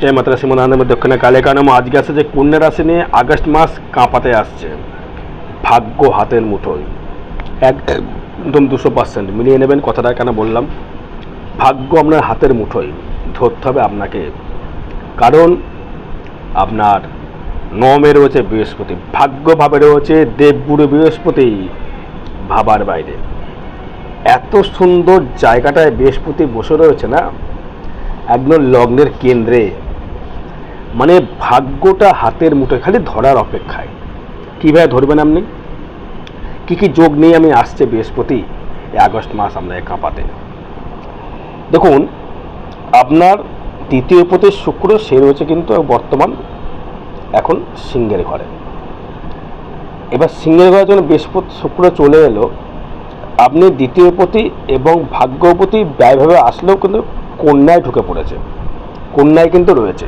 জয় মাতারা শ্রীমনানন্দ দক্ষিণে কালে। কানম আজকে আসছে যে কন্যা রাশি নিয়ে আগস্ট মাস কাঁপাতে আসছে। ভাগ্য হাতের মুঠোয়। এক- একদম দুশো পার্সেন্ট মিলিয়ে নেবেন, কথাটা কেন বললাম? ভাগ্য আপনার হাতের মুঠোয়। ধরতে হবে আপনাকে। কারণ আপনার নমে রয়েছে বৃহস্পতি। ভাগ্যভাবে রয়েছে দেবগুরু বৃহস্পতি ভাবার বাইরে। এত সুন্দর জায়গাটায় বৃহস্পতি বসে রয়েছে না? একদম লগ্নের কেন্দ্রে। মানে ভাগ্যটা হাতের মুঠোয়, খালি ধরার অপেক্ষায়। কীভাবে ধরবেন আপনি? কী কী যোগ নিয়ে আমি আসছে বৃহস্পতি? আগস্ট মাস আমরা এ কাঁপাতে দেখুন, আপনার দ্বিতীয় পতি শুক্র, সে রয়েছে কিন্তু বর্তমান এখন সিংহের ঘরে। এবার সিংহের ঘরে যখন বৃহস্পতি শুক্র চলে এলো, আপনি দ্বিতীয় পতি এবং ভাগ্যপতি ব্যয়ভাবে আসলেও কিন্তু কন্যায় ঢুকে পড়েছে। কন্যায় কিন্তু রয়েছে।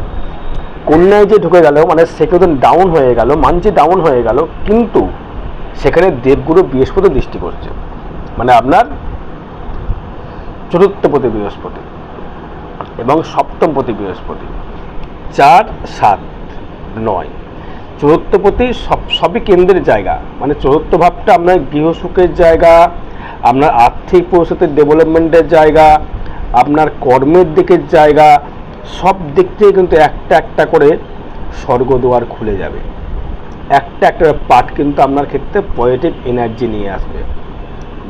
কন্যায় যে ঢুকে গেল মানে সে কিন্তু ডাউন হয়ে গেল মানছি ডাউন হয়ে গেল, কিন্তু সেখানে দেবগুরু বৃহস্পতি দৃষ্টি করছে। মানে আপনার চতুর্থপতি বৃহস্পতি এবং সপ্তমপতি বৃহস্পতি। চার, সাত, নয়। চতুর্থপতি সব, সবই কেন্দ্রের জায়গা। মানে চতুর্থ ভাবটা আপনার গৃহসুখের জায়গা, আপনার আর্থিক পরিস্থিতির ডেভেলপমেন্টের জায়গা, আপনার কর্মের দিকের জায়গা সব দিক থেকে কিন্তু একটা একটা করে স্বর্গদুয়ার খুলে যাবে। একটা একটা পার্ট কিন্তু আপনার ক্ষেত্রে পজিটিভ এনার্জি নিয়ে আসবে।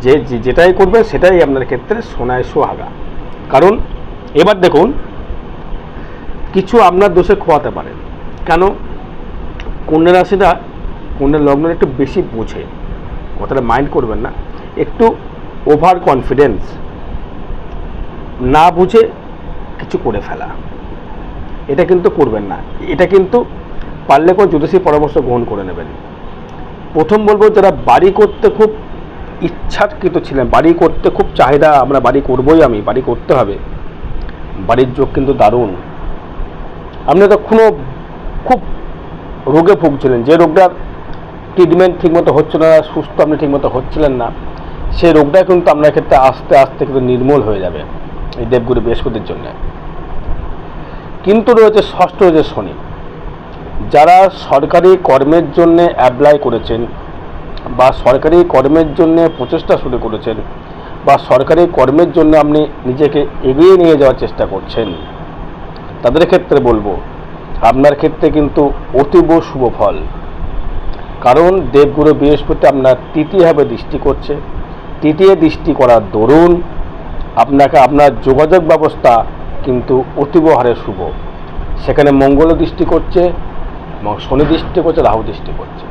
যে, যে- যেটাই করবেন সেটাই আপনার ক্ষেত্রে সোনায় সোহাগা। কারণ এবার দেখুন, কিছু আপনার দোষে খোয়াতে পারেন কেন? কন্যা রাশিটা কন্যা লগ্ন একটু বেশি বোঝে। কথাটা মাইন্ড করবেন না। একটু ওভার কনফিডেন্স না বুঝে কিছু করে ফেলা। এটা কিন্তু করবেন না। এটা কিন্তু পারলে কোনো জ্যোতিষী পরামর্শ গ্রহণ করে নেবেন। প্রথম বলব, যারা বাড়ি করতে খুব ইচ্ছাকৃত ছিলেন, বাড়ি করতে খুব চাহিদা, আমরা বাড়ি করবই আমি, বাড়ি করতে হবে। বাড়ির যোগ কিন্তু দারুণ। আপনি তখনও খুব রোগে ভুগছিলেন। যে রোগটার ট্রিটমেন্ট ঠিকমতো হচ্ছিল না, সুস্থ আপনি ঠিকমতো হচ্ছিলেন না, সেই রোগটা কিন্তু আপনার ক্ষেত্রে আস্তে আস্তে কিন্তু নির্মূল হয়ে যাবে। এই দেবগুরু বৃহস্পতির জন্য। কিন্তু রয়েছে ষষ্ঠ রয়েছে শনি, যারা সরকারি কর্মের জন্য অ্যাপ্লাই করেছেন বা সরকারি কর্মের জন্য প্রচেষ্টা শুরু করেছেন বা সরকারি কর্মের জন্য আপনি নিজেকে এগিয়ে নিয়ে যাওয়ার চেষ্টা করছেন, তাদের ক্ষেত্রে বলব, আপনার ক্ষেত্রে কিন্তু অতীব শুভ ফল। কারণ দেবগুরু বৃহস্পতি আপনার তৃতীয়ভাবে দৃষ্টি করছে। তৃতীয় দৃষ্টি করার দরুন আপনাকে আপনার যোগাযোগ ব্যবস্থা কিন্তু অতীব হারে শুভ। সেখানে মঙ্গল দৃষ্টি করছে, এবং শনি দৃষ্টি করছে, রাহু দৃষ্টি করছে।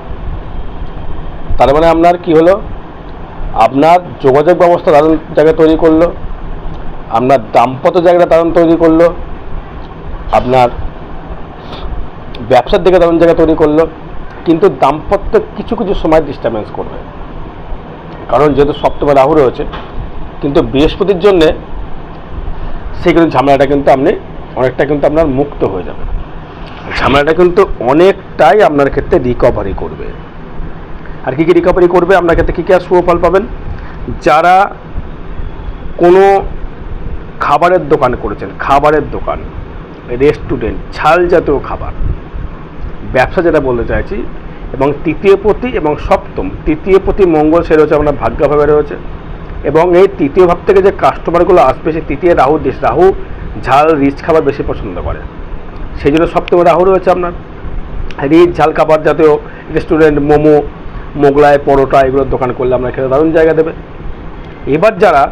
তার মানে আপনার কি হলো? আপনার যোগাযোগ ব্যবস্থা দারুণ জায়গা তৈরি করল, আপনার দাম্পত্য জায়গাটা দারুণ তৈরি করল, আপনার ব্যবসার দিকে দারুণ জায়গা তৈরি করল, কিন্তু দাম্পত্য কিছু কিছু সময় ডিস্টারবেন্স করবে। কারণ যেহেতু সপ্তমে রাহু রয়েছে কিন্তু বৃহস্পতির জন্যে সেই কিন্তু ঝামেলাটা কিন্তু আপনি, অনেকটা কিন্তু আপনার মুক্ত হয়ে যাবে। ঝামেলাটা কিন্তু অনেকটাই আপনার ক্ষেত্রে রিকভারি করবে। আর কী কী রিকভারি করবে, আপনার ক্ষেত্রে কী কী আর সুফল পাবেন? যারা কোনো খাবারের দোকান করেছেন, খাবারের দোকান রেস্টুরেন্ট ঝাল জাতীয় খাবার, ব্যবসা যেটা বলতে চাইছি, এবং তৃতীয় পতি এবং সপ্তম, তৃতীয় পতি মঙ্গল সে রয়েছে আপনার ভাগ্যভাবে রয়েছে। এবং এই তৃতীয় ভাব থেকে যে কাস্টমারগুলো আসবে সে তৃতীয় রাহু দেশ, রাহু ঝাল রিচ খাবার বেশি পছন্দ করে। সেই জন্য সপ্তমে রাহু রয়েছে আপনার। রিচ ঝাল খাবার জাতীয় রেস্টুরেন্ট মোমো, মোগলাই, পরোটা এগুলোর দোকান করলে আপনার খেতে দারুণ জায়গা দেবে। এবার যারা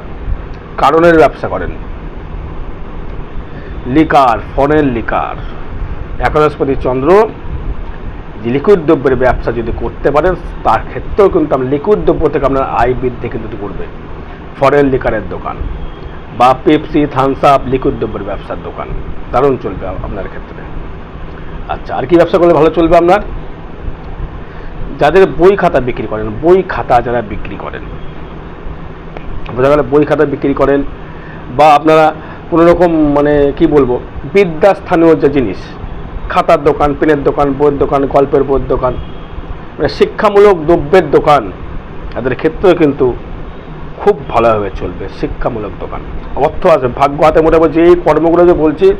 কারণের ব্যবসা করেন, লিকার ফরেন লিকার একাদশপতি চন্দ্র, যে লিকুইড দ্রব্যের ব্যবসা যদি করতে পারেন, তার ক্ষেত্রেও কিন্তু আপনার লিকুইড দ্রব্য থেকে আপনার আয় বৃদ্ধি কিন্তু করবে। ফরেন লিকারের দোকান বা পেপসি, থামস আপ, লিকুইড দ্রব্যের ব্যবসার দোকান। দারুণ চলবে আপনার ক্ষেত্রে। আচ্ছা আর কি ব্যবসা করলে ভালো চলবে আপনার? যাদের বই খাতা বিক্রি করেন, বই খাতা যারা বিক্রি করেন। বোঝা গেল বই খাতা বিক্রি করেন বা আপনারা কোনো রকম মানে কি বলব বিদ্যা বিদ্যাস্থানীয় যে জিনিস, খাতার দোকান, পেনের দোকান, বইয়ের দোকান, গল্পের বইয়ের দোকান মানে শিক্ষামূলক দ্রব্যের দোকান এদের ক্ষেত্রেও কিন্তু খুব ভালোভাবে চলবে, শিক্ষামূলক দোকান। অর্থ আছে, ভাগ্য হাতে মোটামুটি যে এই কর্মগুলো যে বলছি,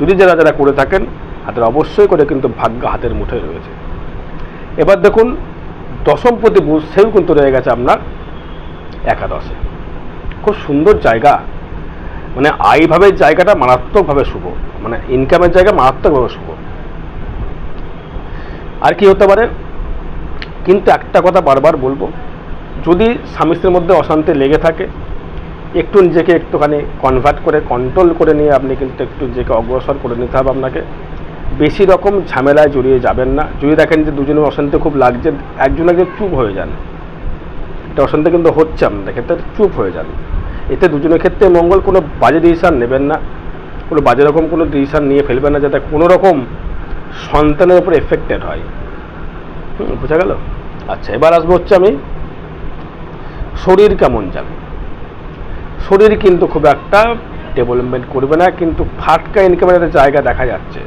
যদি যারা যারা করে থাকেন, তাদের অবশ্যই করে কিন্তু ভাগ্য হাতের মুঠোয় রয়েছে। এবার দেখুন দশমপতি বুধ সেও কিন্তু রয়ে গেছে আপনার একাদশে। খুব সুন্দর জায়গা। মানে আয়ভাবের জায়গাটা মারাত্মকভাবে শুভ। মানে ইনকামের জায়গা মারাত্মকভাবে শুভ। আর কি হতে পারে? কিন্তু একটা কথা বারবার বলব যদি স্বামী স্ত্রীর মধ্যে অশান্তি লেগে থাকে, একটু নিজেকে একটুখানি কনভার্ট করে কন্ট্রোল করে নিয়ে আপনি কিন্তু একটু নিজেকে অগ্রসর করে নিতে হবে আপনাকে। বেশি রকম ঝামেলায় জড়িয়ে যাবেন না। যদি দেখেন যে দুজনের অশান্তি খুব লাগছে, একজন একজন চুপ হয়ে যান। এটা অশান্তি কিন্তু হচ্ছে আপনাদের ক্ষেত্রে চুপ হয়ে যান। এতে দুজনের ক্ষেত্রে মঙ্গল কোনো বাজে ডিসিশান নেবেন না। কোনো বাজে রকম কোনো ডিসিশান নিয়ে ফেলবেন না, যাতে কোনো রকম সন্তানের উপর এফেক্টেড হয়। বোঝা গেল? আচ্ছা এবার আসব হচ্ছে আমি শরীর কেমন যাবে শরীর কিন্তু খুব একটা ডেভেলপমেন্ট করবে না, কিন্তু ফাটকা ইনকামের একটা জায়গা দেখা যাচ্ছে।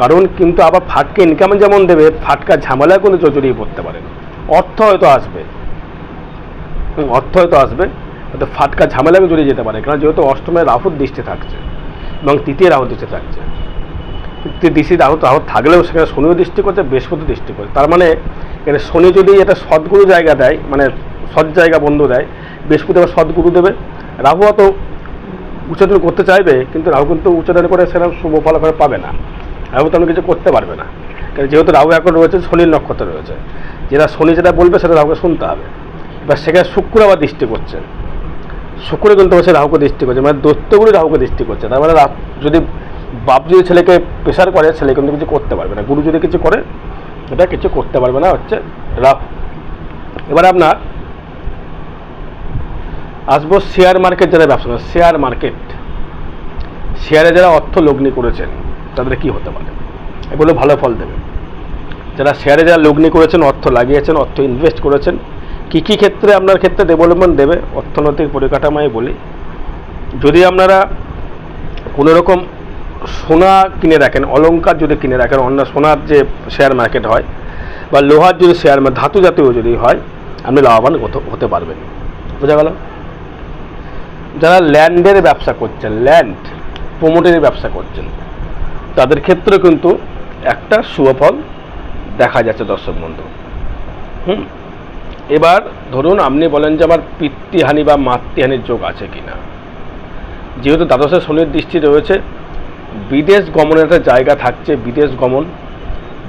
কারণ কিন্তু আবার ফাটকা ইনকাম যেমন দেবে, ফাটকা ঝামেলায় কিন্তু জড়িয়ে পড়তে পারেন অর্থ হয়তো আসবে। অর্থ হয়তো আসবে, হয়তো ফাটকা ঝামেলায় জড়িয়ে যেতে পারে, কারণ যেহেতু অষ্টমের রাহুর দৃষ্টি থাকছে এবং তৃতীয় রাহুর দৃষ্টি থাকছে। দৃষ্টি রাহু রাহু থাকলেও সেখানে শনিও দৃষ্টি করছে বৃহস্পতি দৃষ্টি করছে। তার মানে এখানে শনি যদি এটা সদ্গুরু জায়গা দেয় মানে সৎ জায়গা বন্ধ দেয় বৃহস্পতি আবার সদ্গুরু দেবে। রাহু অত উচ্চারণ করতে চাইবে, কিন্তু রাহু কিন্তু উচ্চারণ করে সেরকম শুভ ফলাফল পাবে না। রাহু তেমন কিছু করতে পারবে না। কারণ যেহেতু রাহু এখন রয়েছে, শনির নক্ষত্র রয়েছে। যেটা শনি যেটা বলবে, সেটা রাহুকে শুনতে হবে। এবার সেখানে শুক্র আবার দৃষ্টি করছে। শুক্র কিন্তু হচ্ছে রাহুকে দৃষ্টি করছে মানে দৈত্যগুলি রাহুকে দৃষ্টি করছে। তার মানে যদি বাপ যদি ছেলেকে প্রেশার করে, ছেলে কিন্তু কিছু করতে পারবে না। গুরু যদি কিছু করে এটা কিছু করতে পারবে না, হচ্ছে রাফ। এবার আপনার আসব শেয়ার মার্কেট যারা ব্যবসা করে শেয়ার মার্কেট শেয়ারে যারা অর্থ লগ্নি করেছেন, তাদের কি হতে পারে? এগুলো ভালো ফল দেবে। যারা শেয়ারে যারা লগ্নি করেছেন, অর্থ লাগিয়েছেন, অর্থ ইনভেস্ট করেছেন, কী কী ক্ষেত্রে আপনার ক্ষেত্রে ডেভেলপমেন্ট দেবে? অর্থনৈতিক পরিকাঠামোয় বলি। যদি আপনারা কোনো রকম সোনা কিনে রাখেন, অলংকার যদি কিনে রাখেন, অন্য সোনার যে শেয়ার মার্কেট হয় বা লোহার যদি শেয়ার ধাতু জাতীয় যদি হয়, আপনি লাভবান হতে- পারবেন। বোঝা গেল? যারা ল্যান্ডের ব্যবসা করছেন ল্যান্ড প্রমোটের ব্যবসা করছেন, তাদের ক্ষেত্রে কিন্তু একটা শুভফল দেখা যাচ্ছে দর্শক বন্ধু। হুম? এবার ধরুন আপনি বলেন যে আমার পিতৃহানি বা মাতৃহানির যোগ আছে কিনা। যেহেতু দ্বাদশে শনির দৃষ্টি রয়েছে বিদেশ গমনের একটা জায়গা থাকছে, বিদেশ গমন।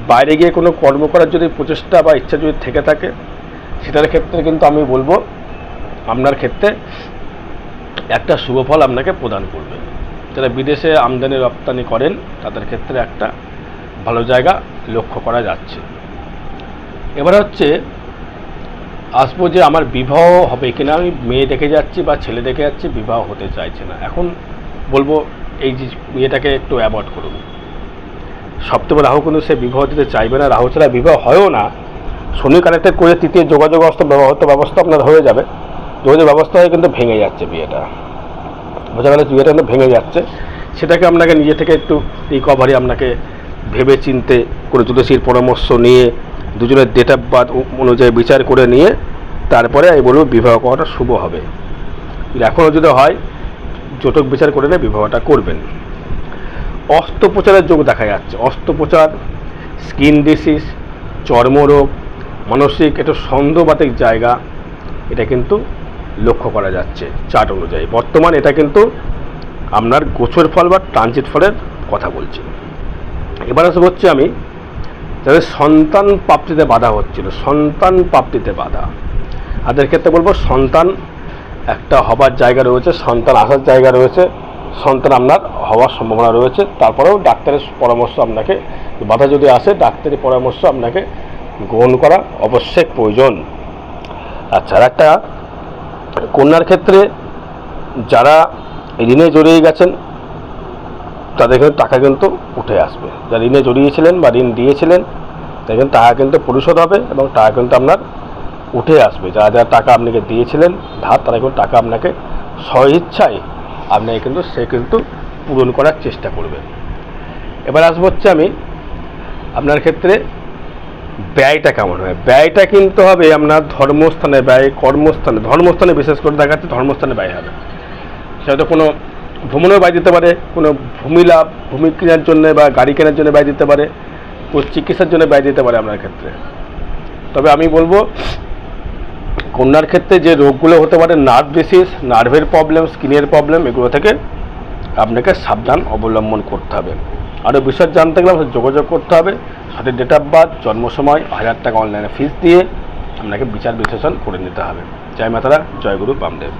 বাইরে গিয়ে কোনো কর্ম করার যদি প্রচেষ্টা বা ইচ্ছা যদি থেকে থাকে, সেটার ক্ষেত্রে কিন্তু আমি বলব, আপনার ক্ষেত্রে একটা শুভফল আপনাকে প্রদান করবে। যারা বিদেশে আমদানি, রপ্তানি করেন, তাদের ক্ষেত্রে একটা ভালো জায়গা লক্ষ্য করা যাচ্ছে। এবার হচ্ছে, আসব যে আমার বিবাহ হবে কিনা, আমি মেয়ে দেখে যাচ্ছি বা ছেলে দেখে যাচ্ছি, বিবাহ হতে চাইছে না। এখন বলব এই যে মেয়েটাকে একটু অ্যাভয়েড করুন। সপ্তমে রাহু কিন্তু সে বিবাহ দিতে চাইবে না। রাহু ছাড়া বিবাহ হয়ও না। শনি কানেক্টেড করে তৃতীয় যোগাযোগ ব্যবহৃত ব্যবস্থা আপনার হয়ে যাবে। যোগাযোগ ব্যবস্থা হয়ে কিন্তু ভেঙে যাচ্ছে বিয়েটা। বোঝা গেল বিয়েটা কিন্তু ভেঙে যাচ্ছে। সেটাকে আপনাকে নিজে থেকে একটু রিকভারি আপনাকে ভেবে চিনতে করে জ্যোতিষীর পরামর্শ নিয়ে, দুজনের ডেট অফ বার্থ অনুযায়ী বিচার করে নিয়ে, তারপরে আমি বলব বিবাহ করাটা শুভ হবে। এখনও যদি হয় জটক বিচার করে বিবাহটা করবেন। অস্ত্রোপচারের যোগ দেখা যাচ্ছে। অস্ত্রোপচার, স্কিন ডিসিজ, চর্মরোগ, মানসিক একটু সন্দেহবাতিক জায়গা, এটা কিন্তু লক্ষ্য করা যাচ্ছে চার্ট অনুযায়ী। বর্তমান এটা কিন্তু আপনার গোছর ফল বা ট্রানজিট ফলের কথা বলছি। এবার আসব হচ্ছে আমি, যাদের সন্তান প্রাপ্তিতে বাধা হচ্ছিল, সন্তান প্রাপ্তিতে বাধা। তাদের ক্ষেত্রে বলব সন্তান একটা হবার জায়গা রয়েছে, সন্তান আসার জায়গা রয়েছে, সন্তান আপনার হওয়ার সম্ভাবনা রয়েছে। তারপরেও ডাক্তারের পরামর্শ আপনাকে বাধা যদি আসে, ডাক্তারের পরামর্শ আপনাকে গ্রহণ করা অবশ্যই প্রয়োজন। আচ্ছা একটা কন্যার ক্ষেত্রে যারা ঋণে জড়িয়ে গেছেন, তাদের কিন্তু টাকা কিন্তু উঠে আসবে। যারা ঋণে জড়িয়েছিলেন বা ঋণ দিয়েছিলেন দেখেন টাকা কিন্তু পরিশোধ হবে এবং টাকা কিন্তু আপনার উঠে আসবে। যারা যারা টাকা আপনাকে দিয়েছিলেন, ধার তারা কিন্তু টাকা আপনাকে স্বইচ্ছায় আপনাকে কিন্তু সে কিন্তু পূরণ করার চেষ্টা করবে। এবার আসব হচ্ছে আমি আপনার ক্ষেত্রে ব্যয়টা কেমন হয়? ব্যয়টা কিন্তু হবে আপনার ধর্মস্থানে ব্যয়, কর্মস্থানে। ধর্মস্থানে বিশেষ করে দেখা যাচ্ছে ধর্মস্থানে ব্যয় হবে। সেটা কোনো ভ্রমণেও ব্যয় দিতে পারে, কোনো ভূমি লাভ, ভূমি কেনার জন্য বা গাড়ি কেনার জন্য ব্যয় দিতে পারে, কোনো চিকিৎসার জন্য ব্যয় দিতে পারে আপনার ক্ষেত্রে। তবে আমি বলব কন্যার ক্ষেত্রে যে রোগগুলো হতে পারে নার্ভ ডিসিজ নার্ভের প্রবলেম স্কিনের প্রবলেম এগুলো থেকে আপনাকে সাবধান অবলম্বন করতে হবে। আরও বিষয় জানতে গেলে যোগাযোগ করতে হবে। সঠিক ডেট অফ বার্থ জন্ম সময়, হাজার টাকা অনলাইনে ফিস দিয়ে আপনাকে বিচার বিশ্লেষণ করে নিতে হবে। জয় মাতারা, জয় গুরু, বামদেব।